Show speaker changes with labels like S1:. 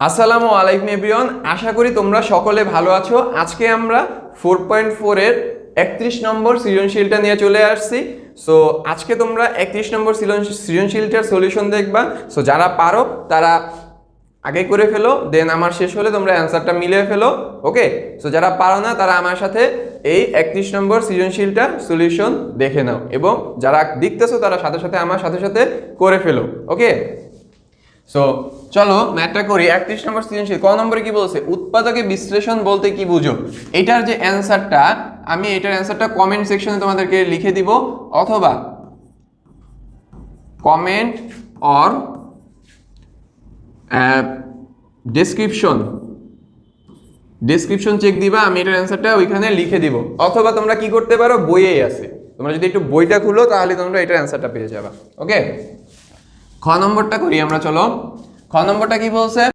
S1: আসসালামু আলাইকুম এভরিওয়ান, আশা করি তোমরা সকলে ভালো আছো। আজকে আমরা ফোর পয়েন্ট ফোরের একত্রিশ নম্বর সৃজনশীলটা নিয়ে চলে আসছি। সো আজকে তোমরা একত্রিশ নম্বর সৃজন- সৃজনশীলটার সলিউশন দেখবা। সো যারা পারো, তারা আগে করে ফেলো দেন আমার শেষ হলে তোমরা অ্যান্সারটা মিলিয়ে ফেলো ওকে সো যারা পারো না, তারা আমার সাথে এই একত্রিশ নম্বর সৃজনশীলটার সলিউশন দেখে নাও এবং যারা দেখতেছো, তারা সাথে সাথে আমার সাথে সাথে করে ফেলো ওকে সো চলো ম্যাথটা করি, একত্রিশ নম্বর সৃজনশীল, ক নম্বরে কি বলছে? উৎপাদকে বিশ্লেষণ বলতে কি বুঝো? এটার যে অ্যান্সারটা আমি এটার অ্যান্সারটা কমেন্ট সেকশনে তোমাদেরকে লিখে দিব, অথবা comment or description description check দিবা, আমি এটার অ্যান্সারটা ওইখানে লিখে দিব। অথবা তোমরা কি করতে পারো, বইয়েই আছে। তোমরা যদি একটু বইটা খুলো, তাহলে তোমরা এটার অ্যান্সারটা পেয়ে যাবা ওকে খ নম্বরটা করি আমরা, চলো। খ নম্বরটা কি বলছে?